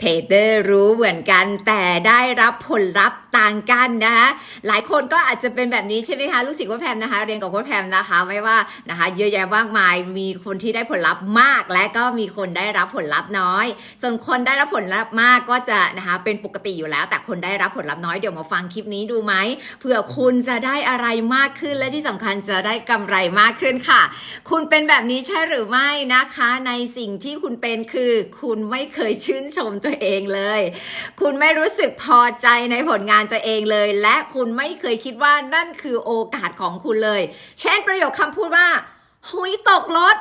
เทรดเดอร์รู้เหมือนกัน แต่ได้รับผลลัพธ์ต่างกันนะคะหลายคนก็อาจจะเป็นแบบนี้ใช่ไหมคะลูกศิษย์โค้ชแพมนะคะเรียนกับโค้ชแพมนะคะไม่ว่านะคะเยอะแยะมากมายมีคนที่ได้ผลลัพธ์มาก และก็มีคนได้รับผลลัพธ์น้อย ส่วนคนได้รับผลลัพธ์มากก็จะนะคะเป็นปกติอยู่แล้ว แต่คนได้รับผลลัพธ์น้อยเดี๋ยวมาฟังคลิปนี้ดูไหมเผื่อคุณจะได้อะไรมากขึ้นและที่สำคัญจะได้กำไรมากขึ้นค่ะ คุณเป็นแบบนี้ใช่หรือไม่นะคะ ในสิ่งที่คุณเป็นคือคุณไม่เคยชื่นชมตัวเองเลย คุณไม่รู้สึกพอใจในผลงานตัวเองเลย และคุณไม่เคยคิดว่านั่นคือโอกาสของคุณเลย เช่นประโยคคำพูดว่าหุยตกรถ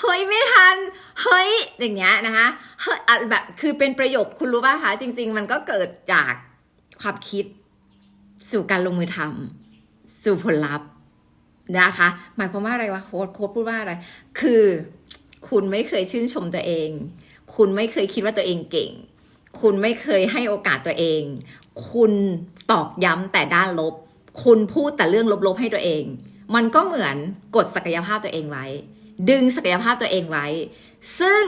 เฮ้ยไม่ทัน เฮ้ยอย่างเงี้ยนะคะเฮ้ยแบบคือเป็นประโยคคุณรู้ป่ะคะจริง ๆ มันก็เกิดจากความคิดสู่การลงมือทำสู่ผลลัพธ์นะคะ หมายความว่าอะไรวะโค้ดโค้ดพูดว่าอะไร คือคุณไม่เคยชื่นชมตัวเอง คุณไม่เคยคิดว่าตัวเองเก่ง คุณไม่เคยให้โอกาสตัวเอง คุณตอกย้ำแต่ด้านลบ คุณพูดแต่เรื่องลบๆให้ตัวเอง มันก็เหมือนกดศักยภาพตัวเองไว้ ดึงศักยภาพตัวเองไว้ ซึ่ง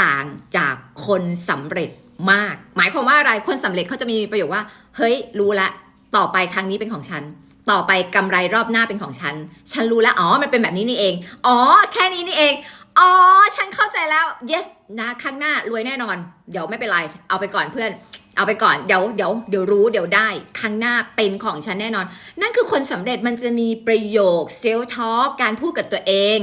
ต่างจากคนสำเร็จมาก หมายความว่าอะไรคนสำเร็จเขาจะมีประโยคว่า เฮ้ย รู้ละ ต่อไปครั้งนี้เป็นของฉันต่อไปกำไรรอบหน้าเป็นของฉัน ฉันรู้แล้ว อ๋อ มันเป็นแบบนี้นี่เอง อ๋อ แค่นี้นี่เอง อ๋อ ฉันเข้าใจแล้ว yes นะข้างหน้ารวยแน่นอน เดี๋ยวไม่เป็นไร เอาไปก่อนเพื่อน เอาไปก่อน เดี๋ยว เดี๋ยว เดี๋ยวรู้ เดี๋ยวได้ครั้งหน้าเป็นของฉันแน่นอน นั่นคือคนสำเร็จมันจะมีประโยคเซลล์ทอการพูดกับตัวเอง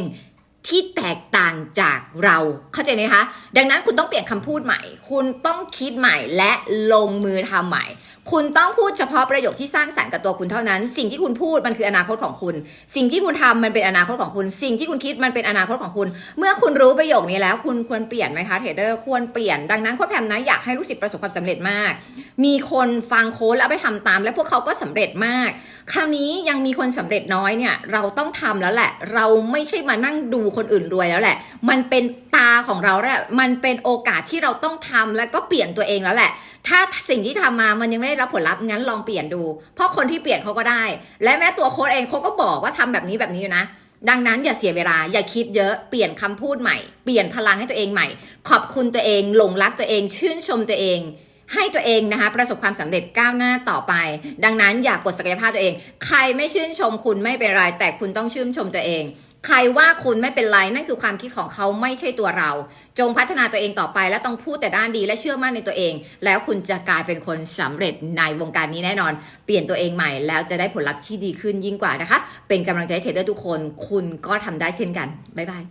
ที่แตกต่างจากเราเข้าใจไหมคะ ดังนั้นคุณต้องเปลี่ยนคำพูดใหม่ คุณต้องคิดใหม่และลงมือทำใหม่ คุณต้องพูดเฉพาะประโยคที่สร้างสรรค์กับตัวคุณเท่านั้น สิ่งที่คุณพูดมันคืออนาคตของคุณ สิ่งที่คุณทำมันเป็นอนาคตของคุณ สิ่งที่คุณคิดมันเป็นอนาคตของคุณ เมื่อคุณรู้ประโยคนี้แล้ว คุณควรเปลี่ยนไหมคะเทรดเดอร์ควรเปลี่ยนดังนั้นโค้ชแพมนะอยากให้ลูกศิษย์ประสบความสำเร็จมาก มีคนฟังโค้ดแล้วไปทำตาม และพวกเขาก็สำเร็จมาก คราวนี้ยังมีคนสำเร็จน้อยเนี่ยเราต้องทำแล้วแหละ เราไม่ใช่มานั่งดูคนอื่นรวยแล้วแหละ มันเป็นตาของเราแหละ มันเป็นโอกาสที่เราต้องทำแล้วก็เปลี่ยนตัวเองแล้วแหละ ถ้าสิ่งที่ทำมามันยังไม่ได้รับผลลัพธ์งั้นลองเปลี่ยนดู เพราะคนที่เปลี่ยนเขาก็ได้ และแม้ตัวโค้ดเองเขาก็บอกว่าทำแบบนี้แบบนี้อยู่นะดังนั้นอย่าเสียเวลาอย่าคิดเยอะเปลี่ยนคำพูดใหม่ เปลี่ยนพลังให้ตัวเองใหม่ ขอบคุณตัวเองหลงรักตัวเองชื่นชมตัวเอง ให้ตัวเองนะคะ ประสบความสำเร็จก้าวหน้าต่อไป ดังนั้นอย่ากกดศักยภาพตัวเอง ใครไม่ชื่นชมคุณไม่เป็นไรแต่คุณต้องชื่นชมตัวเอง ใครว่าคุณไม่เป็นไรนั่นคือความคิดของเขาไม่ใช่ตัวเรา จงพัฒนาตัวเองต่อไป และต้องพูดแต่ด้านดีและเชื่อมั่นในตัวเอง แล้วคุณจะกลายเป็นคนสำเร็จในวงการนี้แน่นอน เปลี่ยนตัวเองใหม่แล้วจะได้ผลลัพธ์ที่ดีขึ้นยิ่งกว่านะคะ เป็นกำลังใจให้เทรดเดอร์ทุกคน คุณก็ทำได้เช่นกันบ๊ายบาย